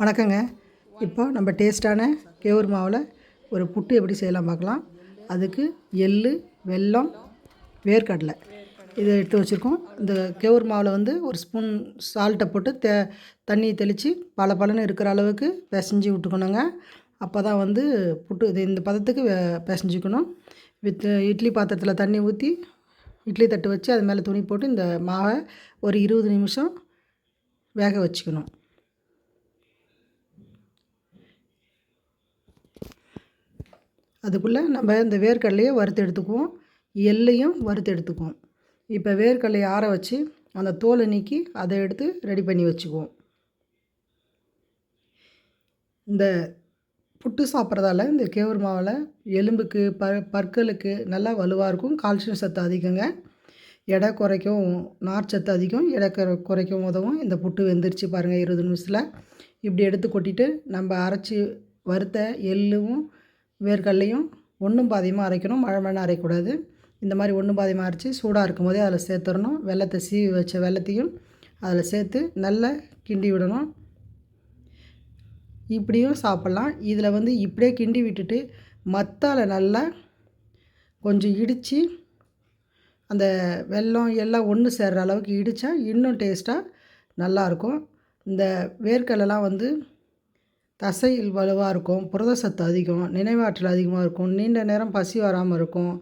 வணக்கங்க. இப்போ நம்ம டேஸ்ட்டான கேவுர் மாவில் ஒரு புட்டு எப்படி செய்யலாம் பார்க்கலாம். அதுக்கு எள் வெல்லம் வேர்க்கடலை. இதை எடுத்து வச்சுருக்கோம். இந்த கேவுர் மாவில் வந்து ஒரு ஸ்பூன் சால்ட்டை போட்டு தே தண்ணி தெளித்து பல பலன்னு இருக்கிற அளவுக்கு பிசைஞ்சு விட்டுக்கணுங்க. அப்போ தான் வந்து புட்டு இது இந்த பதத்துக்கு பிசைஞ்சிக்கணும். வித் இட்லி பாத்திரத்தில் தண்ணி ஊற்றி இட்லி தட்டு வச்சு அது மேலே துணி போட்டு இந்த மாவை ஒரு இருபது நிமிஷம் வேக வச்சுக்கணும். அதுக்குள்ளே நம்ம இந்த வேர்க்கடலையை வறுத்து எடுத்துக்குவோம். எள்ளையும் வறுத்து எடுத்துக்குவோம். இப்போ வேர்க்கடலையை ஆற வச்சு அந்த தோலை நீக்கி அதை எடுத்து ரெடி பண்ணி வச்சுக்குவோம். இந்த புட்டு சாப்பிட்றதால இந்த கேவர் மாவில் எலும்புக்கு ப பற்களுக்கு நல்லா வலுவாக இருக்கும். கால்சியம் சத்து அதிகங்க. எடை குறைக்கும் நார்ச்சத்து அதிகம். எடை குறைக்கும் உதவும். இந்த புட்டு வெந்துருச்சு பாருங்கள் இருபது நிமிஷத்தில். இப்படி எடுத்து கொட்டிட்டு நம்ம அரைச்சி வறுத்த எள்ளும் வேர்க்கடலையும் ஒன்றும் பாதியமாக அரைக்கணும் மழை மழை அரைக்கக்கூடாது. இந்த மாதிரி ஒன்றும் பாதியமாக அரைச்சி சூடாக இருக்கும் போதே அதில் சேர்த்துடணும். வெள்ளத்தை சீவி வச்ச வெள்ளத்தையும் அதில் சேர்த்து நல்லா கிண்டி விடணும். இப்படியும் சாப்பிட்லாம். இதில் வந்து இப்படியே கிண்டி விட்டுட்டு மத்தால் நல்லா கொஞ்சம் இடித்து அந்த வெல்லம் எல்லாம் ஒன்று சேர்கிற அளவுக்கு இடித்தா இன்னும் டேஸ்ட்டாக நல்லாயிருக்கும். இந்த வேர்க்கடலாம் வந்து தசையில் வலுவாக இருக்கும் புரத சத்து அதிகம் நினைவாற்றல் அதிகமாக இருக்கும் நீண்ட நேரம் பசி வராமல் இருக்கும்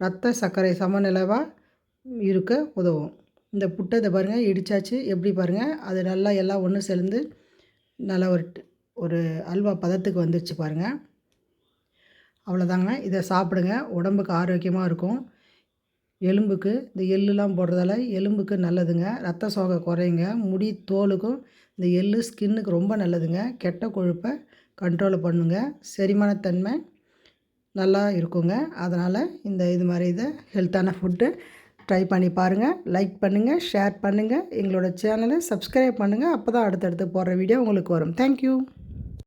ரத்த சர்க்கரை சமநிலைவாக இருக்க உதவும். இந்த புட்டை இதை பாருங்கள் இடித்தாச்சு எப்படி பாருங்கள் அது நல்லா எல்லாம் ஒன்று சேர்ந்து நல்லா ஒரு ஒரு அல்வா பதத்துக்கு வந்துடுச்சு பாருங்கள் அவ்வளோதாங்க இதை சாப்பிடுங்க. உடம்புக்கு ஆரோக்கியமாக இருக்கும். எலும்புக்கு இந்த எள்ளுலாம் போடுறதால எலும்புக்கு நல்லதுங்க. ரத்த சோகை குறையுங்க. முடி தோலுக்கும் இந்த எள்ளு ஸ்கின்னுக்கு ரொம்ப நல்லதுங்க. கெட்ட கொழுப்பை கண்ட்ரோல் பண்ணுங்க. செரிமானத்தன்மை நல்லா இருக்குங்க. அதனால் இந்த இது மாதிரி இதை ஹெல்த்தான ஃபுட்டு ட்ரை பண்ணி பாருங்கள் லைக் பண்ணுங்கள் ஷேர் பண்ணுங்கள் எங்களோட சேனலை சப்ஸ்கிரைப் பண்ணுங்கள் அப்போ தான் அடுத்தடுத்து போடுற வீடியோ உங்களுக்கு வரும். தேங்க்யூ